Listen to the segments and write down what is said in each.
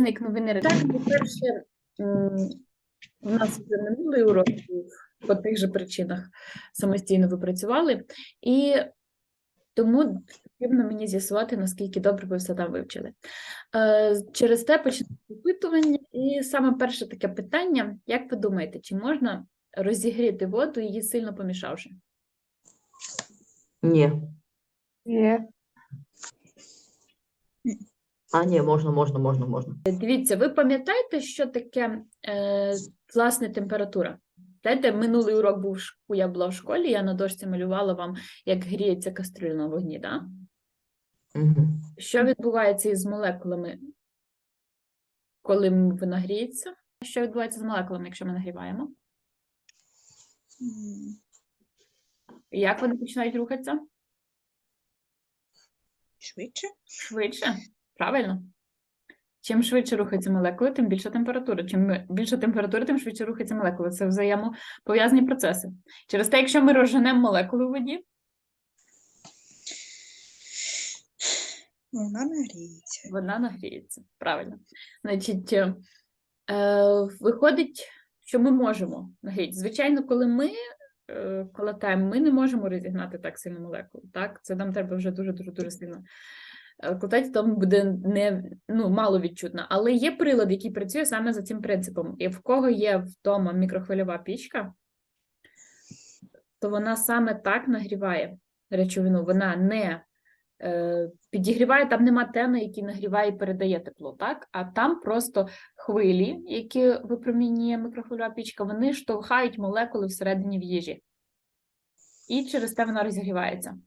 показник новини редакції. По-перше, у нас вже минулий урок по тих же причинах самостійно ви працювали, і тому потрібно мені з'ясувати, наскільки добре ви все там вивчили. Е, Через те почнемо опитування. І саме перше таке питання: як ви думаєте, чи можна розігріти воду, її сильно помішавши? Ні. Є. А, ні, можна, можна, можна, можна. Дивіться, ви пам'ятаєте, що таке е, власне температура? Знаєте, минулий урок був, я була в школі, я на дошці малювала вам, як гріється каструля на вогні. Да? Угу. Що відбувається із молекулами, коли вона гріється? Що відбувається з молекулами, якщо ми нагріваємо? Як вони починають рухатися? Швидше? Швидше, правильно. Чим швидше рухаються молекули, тим більша температура. Чим більша температура, тим швидше рухаються молекули. Це взаємопов'язані процеси. Через те, якщо ми розженемо молекули в воді, Вона нагріється. вона нагріється. Правильно. Значить, е, е, виходить, що ми можемо нагріти. Звичайно, коли ми е, колотаємо, ми не можемо розігнати так сильно молекулу. Так? Це нам треба вже дуже дуже дуже сильно. Колотати, тому буде не ну, мало відчутно. Але є прилад, який працює саме за цим принципом. І в кого є вдома мікрохвильова пічка, то вона саме так нагріває речовину. Вона не е, підігріває, там нема тени, який нагріває і передає тепло, так? А там просто хвилі, які випромінює мікрохвильова пічка, вони штовхають молекули всередині в їжі. І через те вона розігрівається.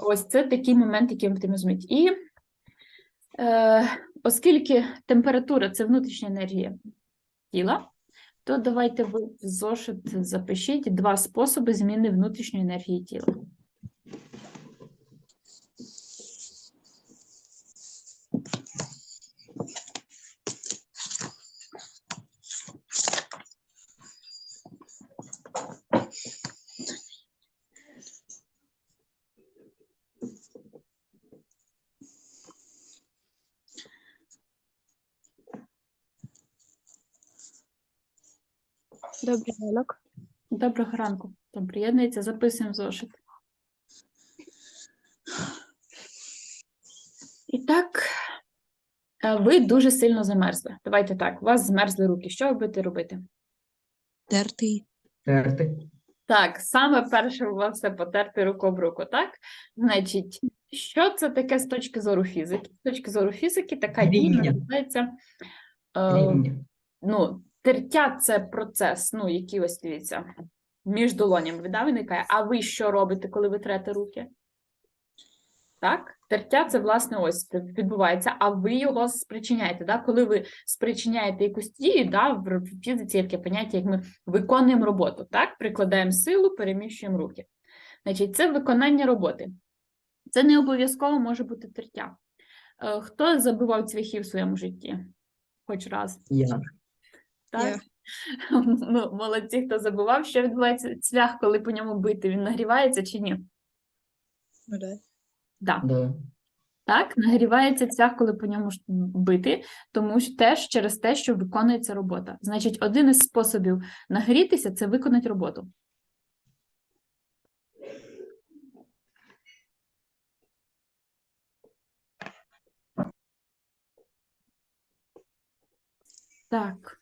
Ось це такий момент, який потрібно зрозуміти. І е, оскільки температура це внутрішня енергія тіла, то давайте ви в зошит запишіть два способи зміни внутрішньої енергії тіла. Добрий ранок. Доброго ранку. Там приєднується, записуємо зошит. І так, е, ви дуже сильно замерзли. Давайте так, у вас змерзли руки. Що ви будете робити? Тертий. Терти. Так, саме перше у вас все потерти руку об руку, так? Значить, що це таке з точки зору фізики? З точки зору фізики така дія називається. е, ну, тертя це процес, ну, який ось дивіться, між долонями да, виникає. А ви що робите, коли ви трете руки? Так? Тертя це, власне, ось відбувається, а ви його спричиняєте. Да? Коли ви спричиняєте якусь дію, да, в фізиці є таке поняття, як ми виконуємо роботу, так? Прикладаємо силу, переміщуємо руки. Значить, це виконання роботи. Це не обов'язково може бути тертя. Е, Хто забивав цвяхи в своєму житті? Хоч раз. Я. Так? Ну, молодці, хто забував, що відбувається цвях, коли по ньому бити, він нагрівається чи ні? Ну, да. Да. Так, нагрівається цвях, коли по ньому бити, тому що теж через те, що виконується робота. Значить, один із способів нагрітися це виконати роботу. Так.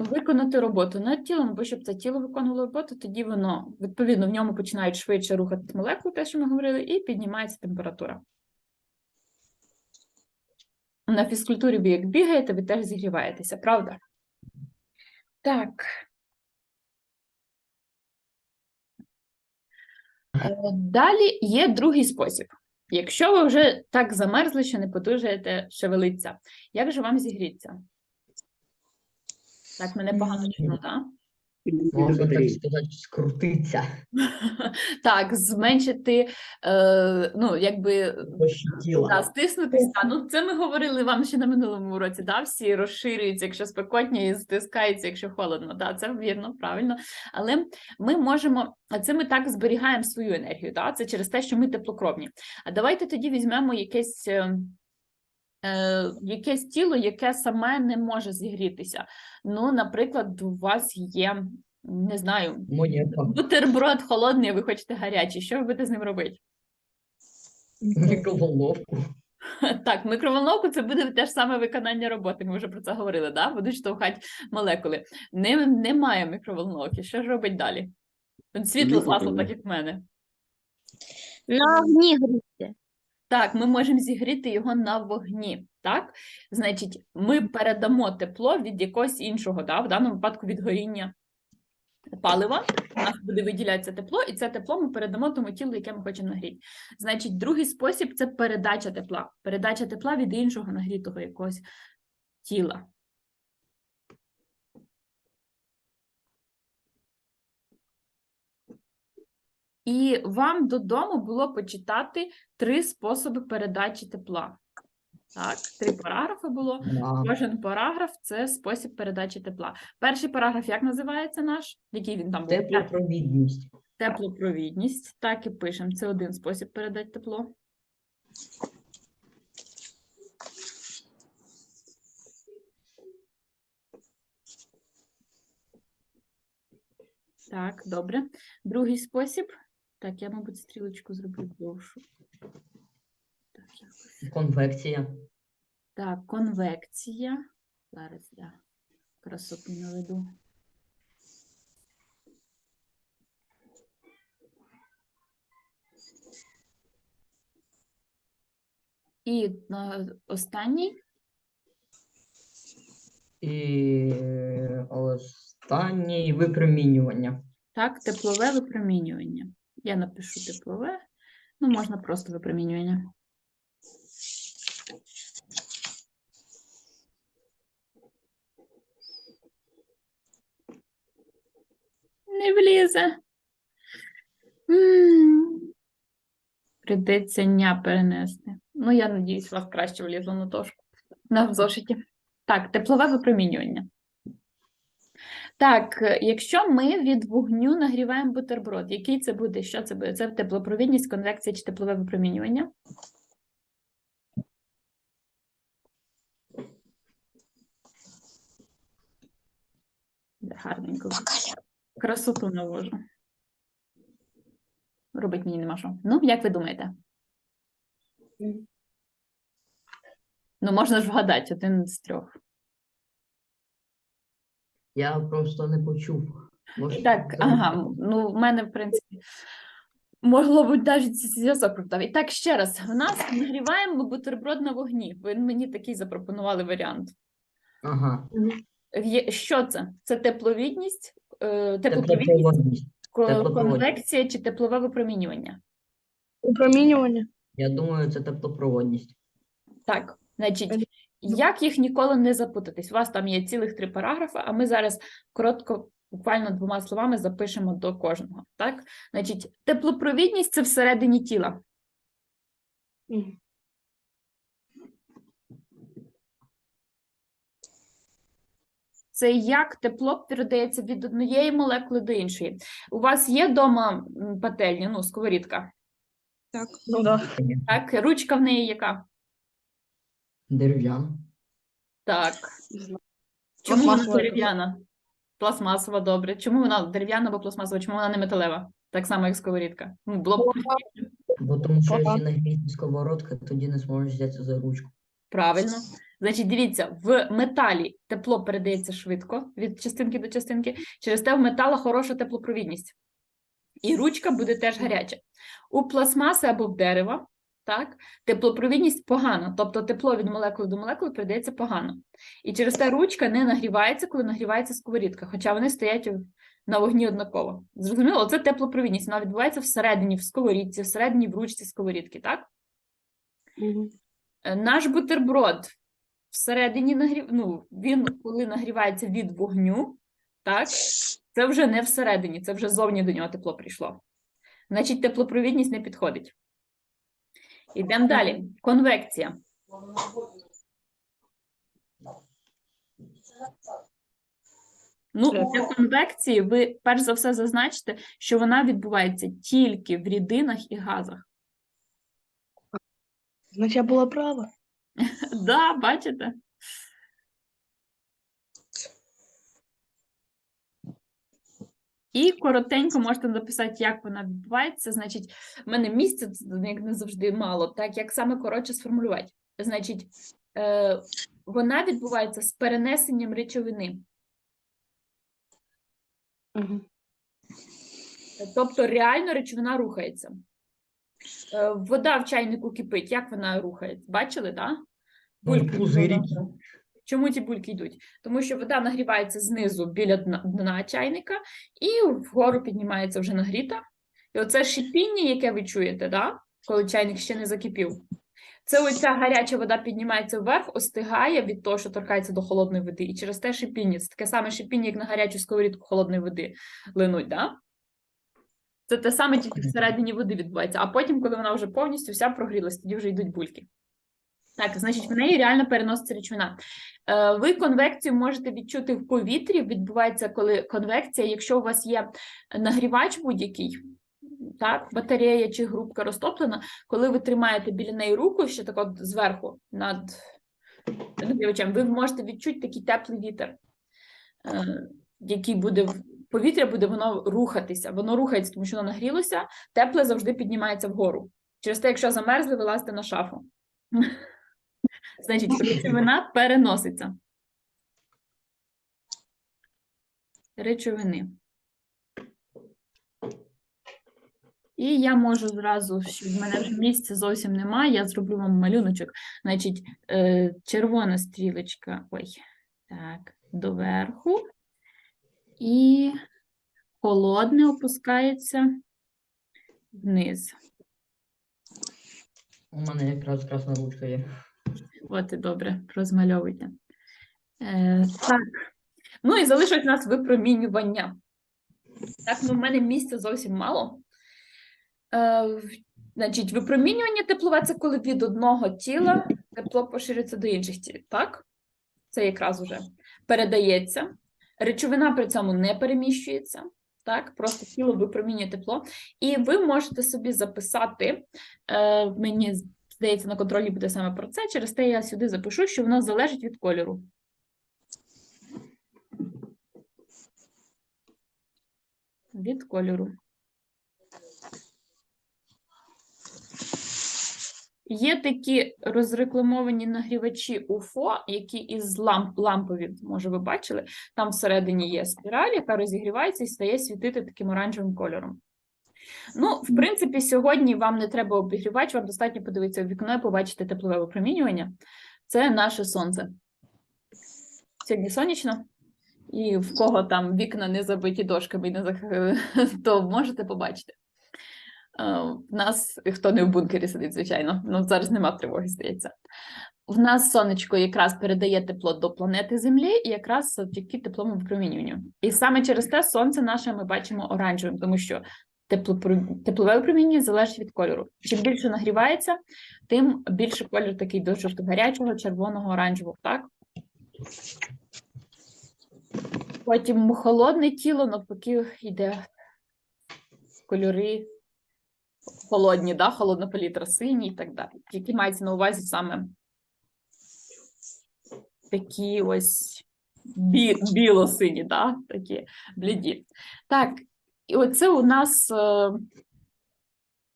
Виконати роботу над тілом, бо щоб це тіло виконувало роботу, тоді воно, відповідно, в ньому починають швидше рухати молекули, те, що ми говорили, і піднімається температура. На фізкультурі ви як бігаєте, ви теж зігріваєтеся, правда? Так. Е, Далі є другий спосіб. Якщо ви вже так замерзли, що не подужаєте шевелитися, як же вам зігріться? Так, мене погано чутно, так? Можна так сказати, скрутиться. Так, зменшити, е, ну, якби Да, стиснутися. Ну, це ми говорили вам ще на минулому уроці. Да? Всі розширюються, якщо спекотні, і стискаються, якщо холодно. Да, це вірно, правильно. Але ми можемо, а це ми так зберігаємо свою енергію. Да? Це через те, що ми теплокровні. А давайте тоді візьмемо якесь. Е, Якесь тіло, яке саме не може зігрітися. Ну, наприклад, у вас є, не знаю, Монета. бутерброд холодний, а ви хочете гарячий. Що ви будете з ним робити? Мікроволновку. Так, микроволновку це буде те ж саме виконання роботи. Ми вже про це говорили, да? Будуть штовхати молекули. Не, немає микроволновки. Що ж робить далі? Світло згасло, так як в мене. На огні гріти. Так, ми можемо зігріти його на вогні. Так, значить, ми передамо тепло від якогось іншого, да? в даному випадку від горіння палива. У нас буде виділятися тепло, і це тепло ми передамо тому тілу, яке ми хочемо нагріти. Значить, другий спосіб це передача тепла. Передача тепла від іншого нагрітого якогось тіла. І вам додому було почитати три способи передачі тепла. Так, три параграфи було. Да. Кожен параграф це спосіб передачі тепла. Перший параграф як називається наш? Який він там був? Теплопровідність. Теплопровідність. Так і пишемо. Це один спосіб передати тепло. Так, добре. Другий спосіб. Так, я, мабуть, стрілочку зроблю довшу. Так, якось. Конвекція. Так, конвекція. Зараз я красоту наведу. І на останній І останнє випромінювання. так, теплове випромінювання. Я напишу теплове, ну можна просто випромінювання. Не влізе. Придеться ня перенести. Ну, я надіюсь, у вас краще влізло на дошку. На зошиті. Так, теплове випромінювання. Так, якщо ми від вогню нагріваємо бутерброд, який це буде? Що це буде? Це теплопровідність, конвекція чи теплове випромінювання? Гарненько. Красоту навожу. Робить мені нема що. Ну, як ви думаєте? Ну, можна ж вгадати один з трьох. Я просто не почув. Може, Так, ага, ну в мене, в принципі, могло бути навіть зв'язок пропитав. І так, ще раз, в нас нагріваємо бутерброд на вогні. Ви мені такий запропонували варіант. Ага. Що це? Це тепловідність, е, теплопровідність, конвекція чи теплове випромінювання? Упромінювання. Я думаю, це теплопроводність. Так, значить, як їх ніколи не запутатись? У вас там є цілих три параграфи, а ми зараз коротко, буквально двома словами запишемо до кожного. Так, значить, теплопровідність це всередині тіла. Це як тепло передається від однієї молекули до іншої. У вас є вдома пательня, ну, сковорідка, Так. Ну да. так? Ручка в неї яка? Дерев'яна. Так. Чому вона Пластмасова. дерев'яна? Пластмасова, добре. Чому вона дерев'яна або пластмасова? Чому вона не металева? Так само, як сковорідка. Ну, було б Бо тому що якщо нагріти сковородка, тоді не зможеш взятися за ручку. Правильно. Значить, дивіться, в металі тепло передається швидко від частинки до частинки. Через те в метала хороша теплопровідність. І ручка буде теж гаряча. У пластмаси або в дерева, так, теплопровідність погана, тобто тепло від молекули до молекули передається погано. І через те ручка не нагрівається, коли нагрівається сковорідка, хоча вони стоять на вогні однаково. Зрозуміло, це теплопровідність. Вона відбувається всередині в сковорідці, всередині в ручці сковорідки, так? Е, Наш бутерброд всередині нагрів... ну, він коли нагрівається від вогню, так, Це вже не всередині, це вже зовні до нього тепло прийшло. Значить, теплопровідність не підходить. Йдемо далі. Конвекція. Ну, для конвекції ви перш за все зазначите, що вона відбувається тільки в рідинах і газах. Значить, я була права. Да, бачите? І коротенько можете написати, як вона відбувається. Значить, в мене місця як не завжди мало, так як саме коротше сформулювати. Значить, е, вона відбувається з перенесенням речовини. Угу. Тобто реально речовина рухається. Е, Вода в чайнику кипить, як вона рухається? Бачили, так? Ну, і пузирики. Чому ті бульки йдуть? Тому що вода нагрівається знизу біля дна, дна чайника і вгору піднімається вже нагріта. І оце шипіння, яке ви чуєте, да? коли чайник ще не закипів. Це оця гаряча вода піднімається вверх, остигає від того, що торкається до холодної води. І через те шипіння. Це таке саме шипіння, як на гарячу сковорідку холодної води линуть, да? Це те саме тільки всередині води відбувається. А потім, коли вона вже повністю вся прогрілась, тоді вже йдуть бульки. Так, значить, в неї реально переноситься речовина. Е, Ви конвекцію можете відчути в повітрі. Відбувається, коли конвекція, якщо у вас є нагрівач будь-який, так, батарея чи грубка розтоплена, коли ви тримаєте біля неї руку, ще так от зверху над нагрівачем, ви можете відчути такий теплий вітер, е, який буде повітря, буде воно рухатися. Воно рухається, тому що воно нагрілося, тепле завжди піднімається вгору. Через те, якщо замерзли, вилазите на шафу. Значить, речовина переноситься. Речовини. І я можу зразу, що в мене вже місця зовсім немає, я зроблю вам малюночок. Значить, е, червона стрілочка, ой, так, доверху. І холодне опускається вниз. У мене якраз красна ручка є. От і добре, розмальовуйте. Е, так. Ну і залишилось у нас випромінювання. Так, ну в мене місця зовсім мало. Е, значить, випромінювання теплове це коли від одного тіла тепло поширюється до інших тіл. Так? Це якраз уже передається. Речовина при цьому не переміщується. Так, просто тіло випромінює тепло. І ви можете собі записати, е, мені здається, на контролі буде саме про це. Через те я сюди запишу, що воно залежить від кольору. Від кольору. Є такі розрекламовані нагрівачі УФО, які із ламп, лампові, може, ви бачили, там всередині є спіраль, яка розігрівається і стає світити таким оранжевим кольором. Ну, в принципі, сьогодні вам не треба обігрівач, вам достатньо подивитися в вікно і побачити теплове випромінювання. Це наше сонце. Сьогодні сонячно, і в кого там вікна не забиті дошками, і не зах- то можете побачити. Е, В нас, хто не в бункері сидить, звичайно, ну зараз нема тривоги, здається. В нас сонечко якраз передає тепло до планети Землі, і якраз завдяки тепловому випромінюванню. І саме через те сонце наше ми бачимо оранжевим, тому що теплове випромінювання залежить від кольору. Чим більше нагрівається, тим більше колір такий дуже гарячого, червоного, оранжевого, так? Потім холодне тіло, навпаки, йде кольори холодні, да? холодна палітра, синій і так далі. Які мається на увазі саме такі ось бі- біло-сині, да? такі бліді. Так, і оце у нас е,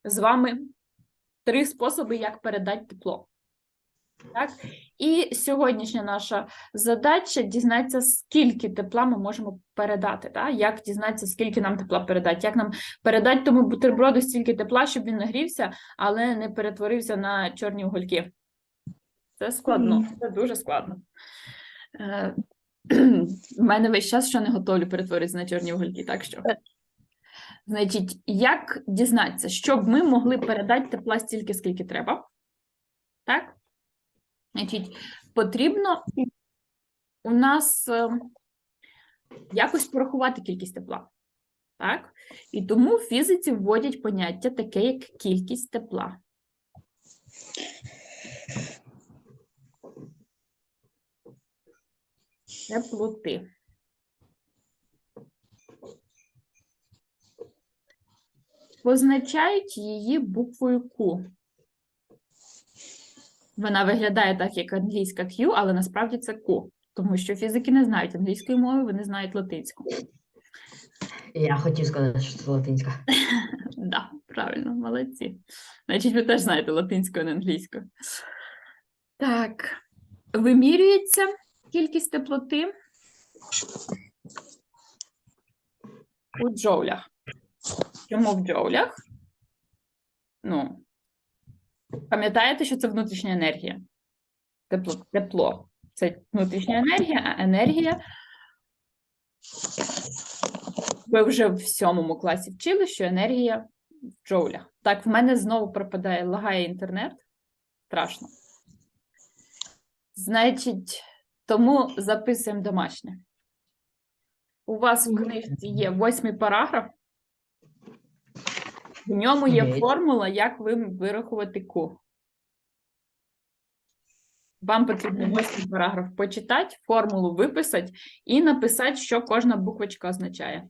з вами три способи, як передати тепло. Так? І сьогоднішня наша задача дізнатися, скільки тепла ми можемо передати. Так? Як дізнатися, скільки нам тепла передати, як нам передати тому бутерброду стільки тепла, щоб він нагрівся, але не перетворився на чорні угольки. Це складно, це дуже складно. Е, У мене весь час, що не готовлю, перетворюється на чорні угольки, так що. Значить, як дізнатися, щоб ми могли передати тепла стільки, скільки треба? Так? Значить, потрібно у нас е, якось порахувати кількість тепла. Так? І тому в фізиці вводять поняття таке, як кількість тепла. Теплоти. Позначають її буквою Q. Вона виглядає так, як англійська Q, але насправді це Q, тому що фізики не знають англійської мови, вони знають латинську. Я хотів сказати, що це латинська. Да, правильно, молодці. Значить, ви теж знаєте латинську, а не англійську. Так, вимірюється кількість теплоти у джоулях. Чому в джоулях? Ну, пам'ятаєте, що це внутрішня енергія? Тепло, тепло. Це внутрішня енергія, а енергія. Ви вже в сьомому класі вчили, що енергія в джоулях. Так, в мене знову пропадає, лагає інтернет. Страшно. Значить, тому записуємо домашнє. У вас в книжці є восьмий параграф. В ньому є формула, як ви вирахувати Q. Вам потрібно восьмий параграф почитати, формулу виписати і написати, що кожна буквочка означає.